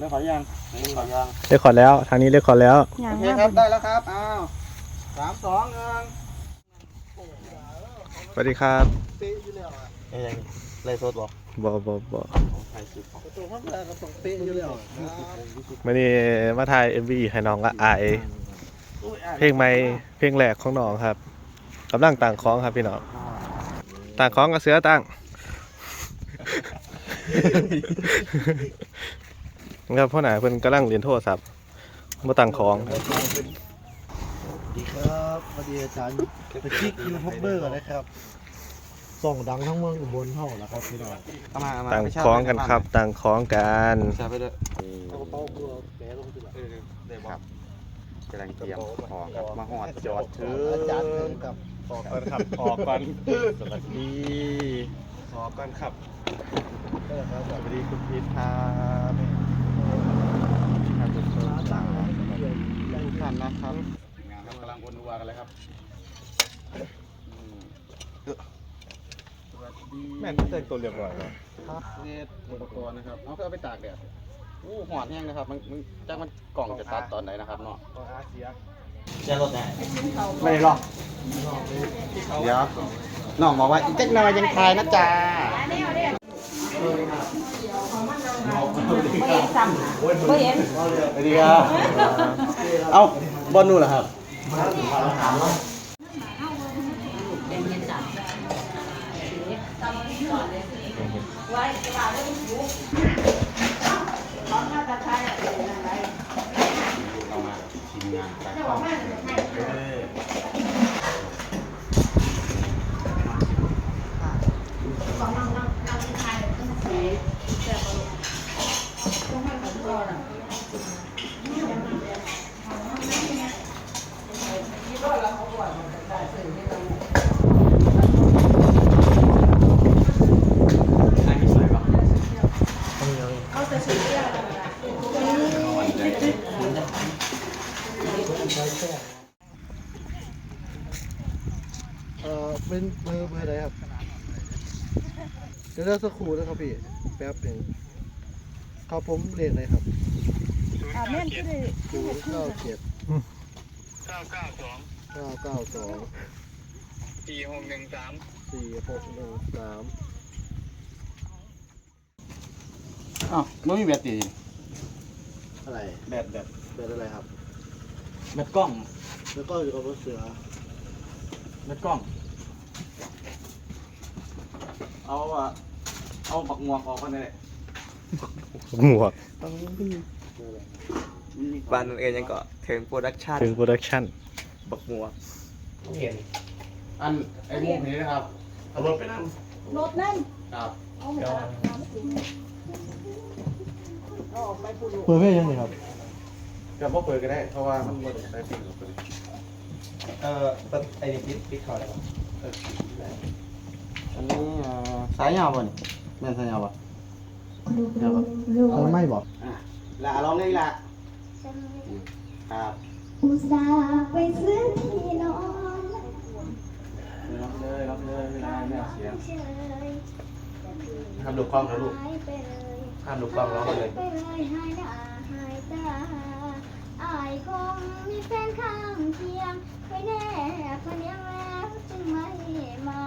เลือกขอยังเลือกขอยังเรียกขอแล้ว ทางนี้เรียกขอแล้ว ยัโองเคครับได้แล้วครับ อ้าวสามสองหนึ่งสวัสดีครับเป๊ะอยู่แล้วเอ้ยไรโซดบอกบอบอบอไทยสิบประตูมันแรงก็ต้องเป๊ะอยู่แล้วมื่อนี้มาถ่าย MV ให้น้องละอายเพลงใหม่เพลงแรกของน้องครับกำลังต่างคล้องครับพี่น้องต่างคล้องกับเสือต่าง ครับพ่อหนาเพิ่นกำลังเรียนโทรศัพท์มาต่างคล้องสวัสดีครับสวัสดีอาจารย์ไปคลิกยูทูบเบอร์ก่อนนะครับ ส่องดังทั้งเมืองอุบลเท่าแล้วครับพี่น้องเอามาเอามาต่างคล้องกันครับต่างคล้องกันใช่ไปด้วยเอาเป้าเพื่อแปะลงที่หลังเออได้ครับกำลังเตรียมของครับมาหอดจอดเถออาจารย์เพิ่ะงกับออกก่อนครับออกก่อนสวัสดีออกก่อนครับก็แล้วครับสวัสดีคุณพีทครับ ครับทุกท่านนะครับงานครับกำลังวนวัวกันเลยครับอืมสวัสดีแม่นแต่งตัวเรียบร้อยแล้วครับเน็ตอุปกรณ์นะครับ เอาก็เอาไปตากแดดอู้หอดแห้งนะครับ มันมันจักมันกล่องจะตัดตอนไหนนะครับเนาะของอาเซียไม่ได้หรอกเดี๋ยวน้องบอกว่าอีกจักหน่อยยังทายนะจ๊ะ บ่เห็นสวัสดีครับเอ้าบอลนู่นเหรอครับเรามาทีมงานการเข้าอันนี้สวยปะ เอ่อเป็นเบอร์เบอร์อะไรครับ เดี๋ยวเราสักครู่นะครับพี่ แป๊บหนึ่งครับผมเรียกอะไรครับอ่าแม่นคือได้ดูเก้าเจ็ดเก้าเก้าสองเก้าเก้าสองสี่หกหนึ่งสามสี่หกหนึ่งสามอ้าวไม่มีแบตตี อะไรแบตแบตเป็นอะไรครับ แบตกล้องแล้วก็อยู่กับรถเสือแบตกล้อง เอาอะเอาปักงวงออกมาเลยหมวกบ้านเอ็นยังก็ถึงโปรดักชั่นถึงโปรดักชั่นบักมัวอันไอ้มุมนี้นะครับเอารถไปนั่งรถนั่นครับ เอาหมดแล้วน้ำสิ เอาออกไปปูดูเปิดเพลงยังไงครับจะพ่อเปิดก็ได้ เพราะว่ามันหมดได้ปิดกับเปิดเอ่อไอ้นี่ปิดปิดเขาแล้วอันนี้อ่าสายยาวป่ะนี่แม่นสายยาวป่ะยาวป่ะเอาไม่บอกอะละลองเลยละครับอุตส่าห์ไปซื้อที่นอนลองเลยลองเลยเวลาไม่เอาเสียงเฉยทำดูกล้องนะลูก หายไปเลยห้ามดูกล้องร้องเลยไปเลยหายหน้าหายตาอายคงมีแฟนข้างเคียงไปแน่คนเดียวแล้วจึงไม่มา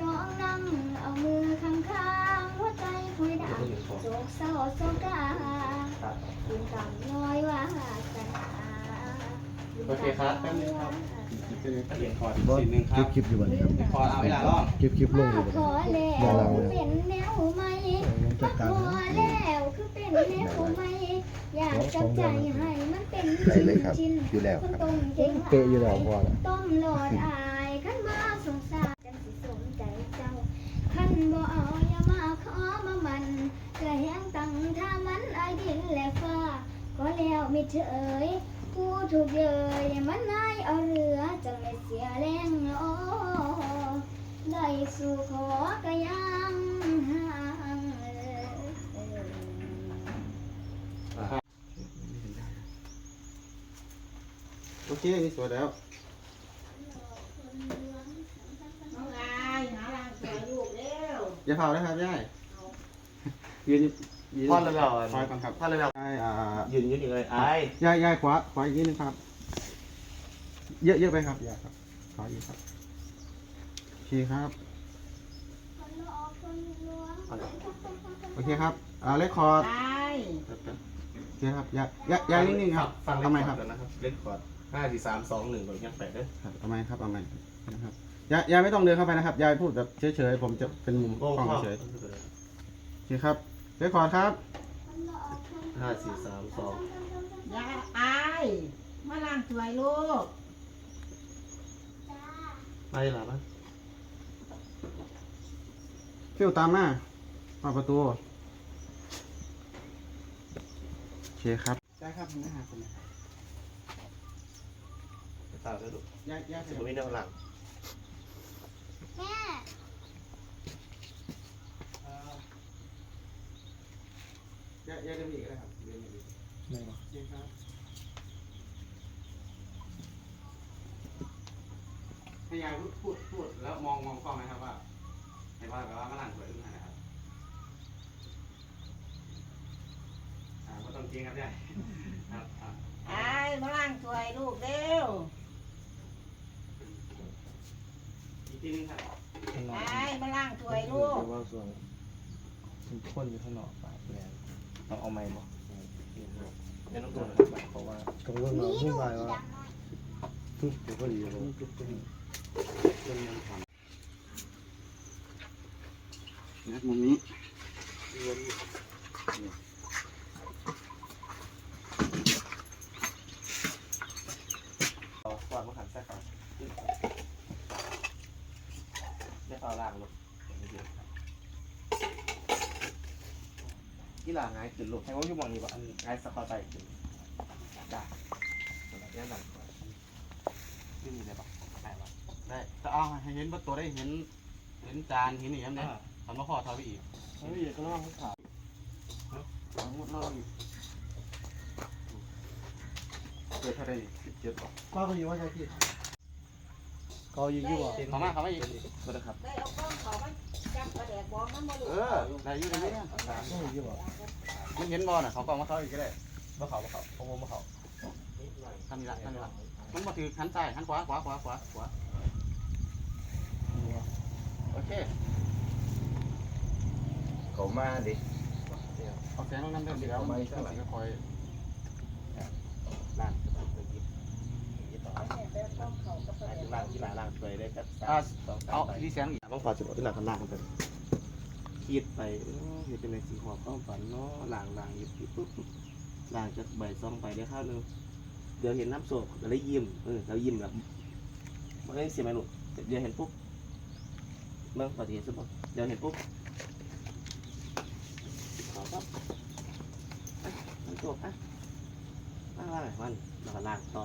น้องนั่งเอามือข้างๆหัวใจคุยดังโศกเศร้าโศกาคุณกำน้อยว่าสนาโอเคครับแป๊บนึงครับเขียนคอร์ดสีหนึ่งครัลิบปคลิปอยู่วันนี้ครับคอร์ดเอาเวลาร้องคลิปคลิปลงอยู่วันนี้แล้วเป็นแนวไหมผมจัดการ ขอ นะ แล้วคือเป็นแนวไหมอยากจะใจให้มันเป็นได้เลยครับชิ้นอยู่แล้วครับต้มเก่งเป๊ะอยู่แล้วพอแล้วต้มหลอดอายขันมาสงสารจังสิสมใจเจ้าขันบ่เอาอย่ามาขอมามันกระแหงตังท่ามันอายดินและฟ้าก็แล้วมิเฉยกูถูกเยยมันนายเอาเรือจังไม่เสียแรงโอได้สู่ขอกะยัง เคนี่สวยแล้วน้องอายหาลางสวยลูกเร็วอย่าเผานะครับย่ายยืนพ่อละเราคอยก่อนครับพ่อละเราใช่อ่ายืนยืนอยู่เลยไอ้ย้ายย้ายขวาขวาอีกนิดนึงครับ เยอะเยอะไปครับอย่าครับขวาอีกครับโอเคครับโอเคครับอ่าเลคคอร์ดไปโอเคครับย้ายย้ายย้ายนิ่งๆครับฟังทำไมครับนะครับเล่นคอร์ด ห้าสี่สามสองหนึ่งแบบยังแปดเด้อครับเอาไหมครับเอาไหมนะครับยายยายไม่ต้องเดินเข้าไปนะครับยายพูดแบบเฉยๆผมจะเป็นมุมกโอ้ล้องพ่อเฉยๆโอเคครับเรคคอร์ดครับห้าสี่สามสองยายอายมาล้างถ้วยลูกไปหรอปะฟิวตามมาเปิดประตูโอเคครับได้ครับผมไม่หาคน ตามด้วยลูกยายยายสิบวินาทีหลังแม่ยายยายเดินอีกก็ได้ครับเดินอีกไม่หรอโอเคครับให้ยายพูดพูดพูดแล้วมองมองกล้องนะครับว่าเห็นว่าแบบว่ามาหลังสวยขึ้นมานะครับอ่าก็ต้องจริงครับยายครับครับอายมาล้างถ้วยลูกเร็ว อีก ทีนึงครับอายมาล้างถ้วยลูก ว่าส่วนทุกคนอยู่ข้างนอกปากแรงต้องเอาไม้บอกเดี๋ยวต้องตัวนะครับเพราะว่ากังวลว่าผู้ชายว่าทุกข์ก็ดีเลยนะมุมนี้ เอาก่อนมาขันแทรกก่อนไม่เอาล่างลง กีฬาง่ายขึ้นลูกให้ว่าอยู่มองนี้ว่าอันง่ายสกอร์ใจขึ้นจ้าเนี่ยหนังไม่มีอะไรปะได้ปะได้จะเอาให้เห็นว่าตัวได้เห็น เห็นจานเห็นอย่างนี้นทำมาขอเทาไปอีกเฮ้ยก็ต้องขาดสมมติเราอีกเกิดเท่าไรสิบเจ็ดป่ะป้าก็อยู่ว่าใช่ที่ เขาอยู่อยู่บ่เขามาเขามาอีกก็ได้ครับ ได้เอากล้องเขามาจับกระแดกบอกมันบ่ลูกเออได้อยู่ได้อยู่ต้องอยู่บ่มึงเห็นบอลน่ะเขาก็มาเข้าอีกก็ได้มาเขามาเขาโอ้โหมาเขาทำนี่ละทำนี่ละมันมาถือหันซ้ายหันขวาขวาขวาขวาขวาโอเค เขามาดิเอาแสงลงน้ำเดินดีแล้วมันสีก็คอยล่าง ล่างที่หลาล่างสวยได้กับอ่าสองเอาที่แสงอีกต้องขอจุดที่หลังข้างล่างกันไปคิดไปเห็นเป็นในสีหอบต้องฝันเนาะล่างล่างหยิบปุ๊บปุ๊บล่างจะใบซองไปได้ข้าวนึงเดี๋ยวเห็นน้ำโศกแล้วยิ้มเออแล้วยิ้มแบบมันได้เสียไหมลูกเดี๋ยวเห็นปุ๊บเมื่อปฏิเสธปุ๊บเดี๋ยวเห็นปุ๊บขอปั๊บน้ำโศกอะล่างล่างมันแล้วก็ล่างต่อ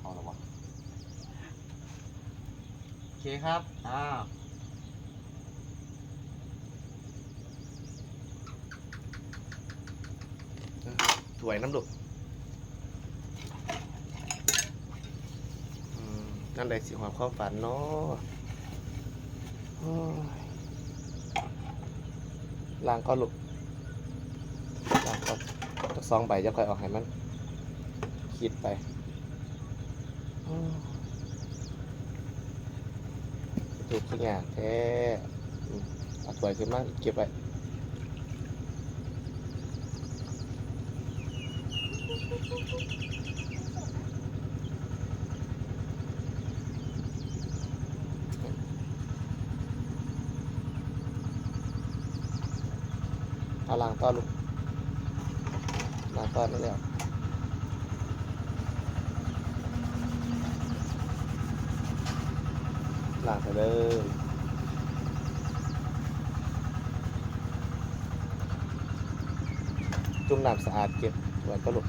เอาละวะโอ เคครับ อ่าถวยน้ำดุกนั่นเลยสิความความฝันเนาะล้างก็หลุกล้างก็ซองใบจะค่อยออกให้มัน คิดไปอ ถูกขี้งานแท้อืมเอาถวยขึ้นมาเก็บไว้เอาล้างต่อลูกล้างต่อนี่แล้ว ลางไปเลยจุ่มน้ำสะอาดเก็บไว้ก็ลูก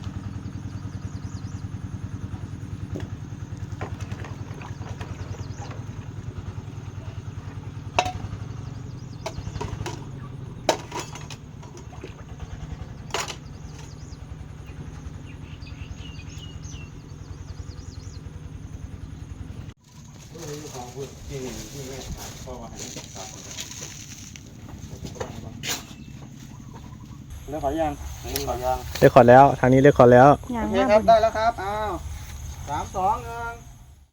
พูดที่ที่แม่ครับพ่อว่าให้มันตัดเรื่องขอยังเรื่องขอยังเรียกขอร์ดแล้ว ทางนี้เรียกขอร์ดแล้ว โอเคครับได้แล้วครับอ้าวสามสองหนึ่ง